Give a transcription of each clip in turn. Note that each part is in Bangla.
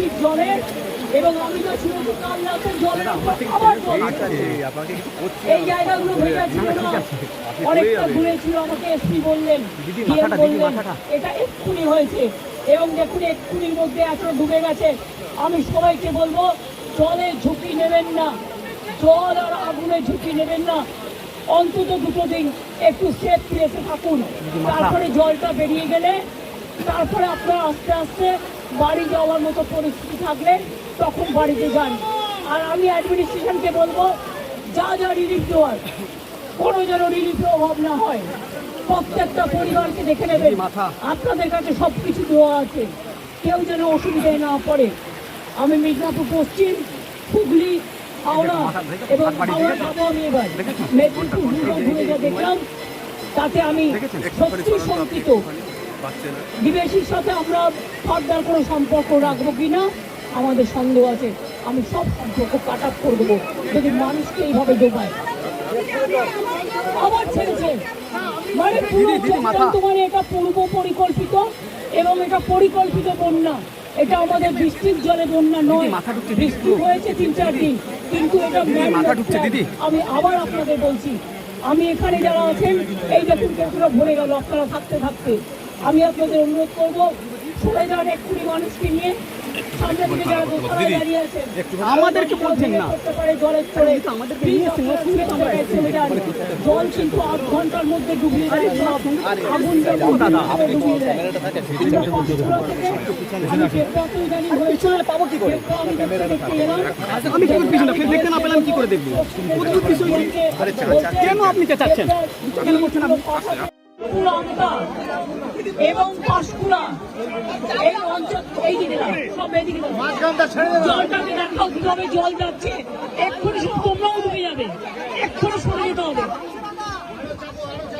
ডিবিসির জলে এবং আমি তো কাল আবার এই জায়গাগুলো ভেজা ছিল না অনেকটা আমাকে এসপি বললেন বললেন এটা এক্ষুনি হয়েছে এবং দেখুন এক্ষুনির মধ্যে এখনও ডুবে গেছে। আমি সবাইকে বলব জলে ঝুঁকি নেবেন না। জল আর আগুনে ঝুঁকি নেবেন না। অন্তত দুটো দিন একটু সেফ প্লেসে থাকুন। তারপরে জলটা বেরিয়ে গেলে তারপরে আপনারা আস্তে আস্তে বাড়ি যাওয়ার মতো পরিস্থিতি থাকলে তখন বাড়িতে যান। আর আমি অ্যাডমিনিস্ট্রেশনকে বলব যা যা রিলিফ দেওয়ার কোনো যেন রিলিফের অভাব না হয়। প্রত্যেকটা পরিবারকে দেখে নেবেন। আপনাদের কাছে সব কিছু দেওয়া আছে। কেউ যেন অসুবিধায় না পড়ে। আমি মিদনাপুর পশ্চিম হুগলি হাওড়া এবং হাওড়া যাব আমি এবার। মেদিনীপুর ঘুরে যা দেখলাম তাতে আমি সত্যি শঙ্কিত। বিদেশির সাথে আমরা ফার্দার কোনো সম্পর্ক রাখব কি না? আমাদের সন্দেহ আছে। আমি সব সম্পর্ক কাট আপ করে দেবো। যদি মানুষকে এইভাবে ডোবায় আবার ছেড়েছে। মানে পুরো চক্রান্ত মানে এটা পূর্ব পরিকল্পিত এবং এটা পরিকল্পিত বন্যা। এটা আমাদের বৃষ্টির জলে বন্যা নয়। বৃষ্টি হয়েছে তিন চার দিন। কিন্তু এটা। আমি আবার আপনাদের বলছি। আমি এখানে যারা আছেন এই দেখুন কতটা ভরে গেল। আপনারা থাকতে থাকতে। আমি আপনাদের অনুরোধ করব সরে যান এক্ষুনি মানুষকে নিয়ে আমাদেরকে বলছেন না। জল কিন্তু আধ ঘণ্টার মধ্যে ডুবিয়ে দেয় আগুন আমি দেখতে দেখতে এলাম। আমি কি পিছনে ফের দেখতে না পেলাম কি করে দেখব? কেন আপনি চেঁচাচ্ছেন? কেন করছেন আপনি? লঙ্কা এবং পাঁশকুড়া। এই অঞ্চল এই দিকে সব এদিকে দাও। জলটাকে দেখাও কীভাবে জল যাচ্ছে। এক্ষুনি সব তোমরাও ডুবে যাবে। এক্ষুনি সরে যেতে হবে।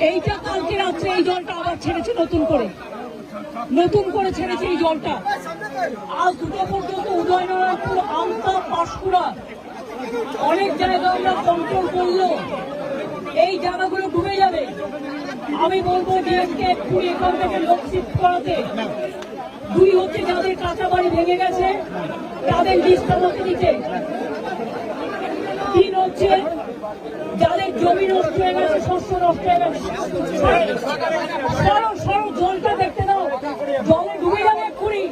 এইটা কালকে রাত্রে এই জলটা আবার ছেড়েছে নতুন করে। নতুন করে ছেড়েছে এই জলটা। আজ দুটো পর্যন্ত উদয়নারায়ণপুর আমতা পাঁশকুড়া। অনেক জায়গা আমরা কন্ট্রোল করল। এই জায়গাগুলো ডুবে যাবে। আমি বলব ডিএমকে কুড়ি একর থেকে লোক করাতে। দুই হচ্ছে যাদের কাঁচা বাড়ি ভেঙে গেছে, তাদের লিস্ট আমাকে দিতে। তিন হচ্ছে যাদের জমি নষ্ট হয়ে গেছে, শস্য নষ্ট হয়ে গেছে, সরো সরো জলটা দেখতে দাও জলে ডুবে যাবে এক্ষুনি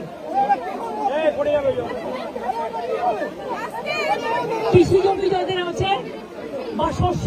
কৃষি জমি যাদের আছে বা শস্য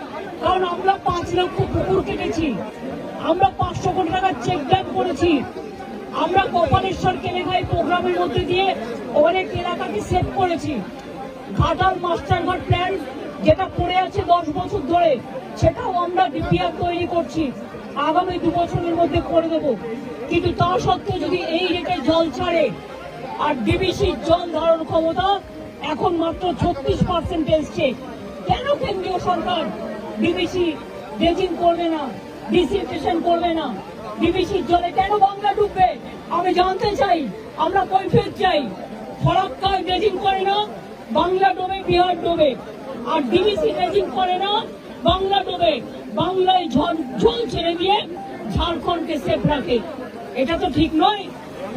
কারণ আমরা পাঁচ লক্ষ কুকুর কেটেছি। আমরা পাঁচশো কোটি টাকার চেক ড্যাম করেছি। আমরা কপালেশ্বর কেলেঘাই প্রোগ্রামের মধ্যে দিয়ে অনেক এলাকাকে সেভ করেছি। ঘাটাল মাস্টারঘাট প্ল্যান যেটা পড়ে আছে দশ বছর ধরে, সেটাও আমরা ডিপিআর তৈরি করছি। আগামী দু বছরের মধ্যে করে দেব। কিন্তু তা সত্ত্বেও যদি এই রেটে জল ছাড়ে আর ডিবিসির জল ধারণ ক্ষমতা এখন মাত্র ছত্রিশ পার্সেন্ট এসছে, কেন কেন্দ্রীয় সরকার ডিবিসি ড্রেজিং করবে না ডিসিনফেকশন করবে না। ডিবিসির জলে কেন বাংলা ডুববে? আমি জানতে চাই, আমরা কৈফিয়ত চাই। ফরাক্কায় ড্রেজিং করে না, বাংলা ডোবে, বিহার ডোবে। আর ডিবিসি ড্রেজিং করে না, বাংলা ডোবে। বাংলায় ঝড় জল ছেড়ে দিয়ে ঝাড়খণ্ডকে সেফ রাখে। এটা তো ঠিক নয়,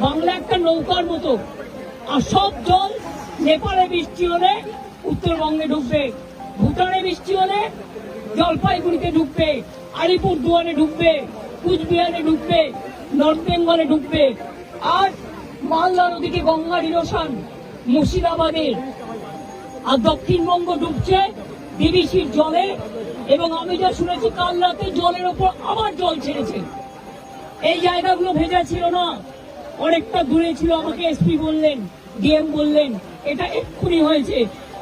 বাংলা একটা নৌকার মতো। আর সব জল নেপালে বৃষ্টি হলে উত্তরবঙ্গে ঢুকবে ভুটানে বৃষ্টি হলে জলপাইগুড়িতে ঢুকবে, আলিপুর দুয়ারে ঢুকবে, কুচবিহারে ঢুকবে, নর্থ বেঙ্গলে ঢুকবে। আর মালদা নদীকে গঙ্গা ইরোশন মুর্শিদাবাদের। আর দক্ষিণবঙ্গ ডুবছে বিবিসির জলে। এবং আমি যা শুনেছি, কাল রাতে জলের ওপর আবার জল ছেড়েছে। এই জায়গাগুলো ভেজা ছিল না। অনেকটা দূরে ছিল আমাকে এসপি বললেন, ডিএম বললেন, এটা এক্ষুনি হয়েছে।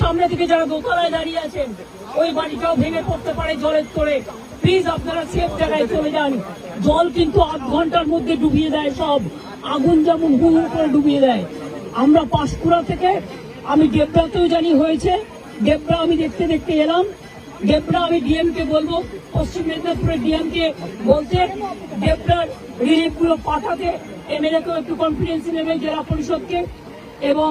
সামনে থেকে যারা দোতলায় দাঁড়িয়ে আছেন, ওই বাড়িটাও ভেঙে পড়তে পারে জলের তোরে প্লিজ আপনারা সেফ জায়গায় চলে যান। জল কিন্তু আধ ঘণ্টার মধ্যে ডুবিয়ে দেয় সব। আগুন যেমন হু হু করে ডুবিয়ে দেয়। আমরা পাঁশকুড়া থেকে, আমি দেবরাতেও জানি হয়েছে। দেবরা আমি দেখতে দেখতে এলাম। দেবরা আমি ডিএম কে বলব, পশ্চিম মেদিনীপুরের ডিএম কে বলতে দেবরার রিলিফগুলো পাঠাতে। এমএলএ কেও একটু কনফিডেন্স নেবে জেলা পরিষদকে। এবং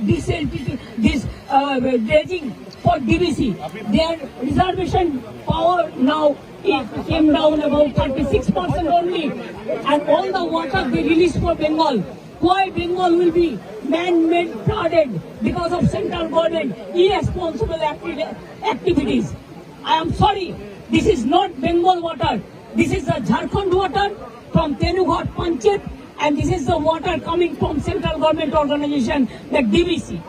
this entity, this uh, dredging for DVC. Their reservation power now it came down about 36% only. And all the water they released for Bengal. Why Bengal will be man-made flooded because of central government irresponsible acti activities. I am sorry, this is not Bengal water. This is the Jharkhand water from Tenughat Panchayat and this is the water coming from central government organization, the DVC.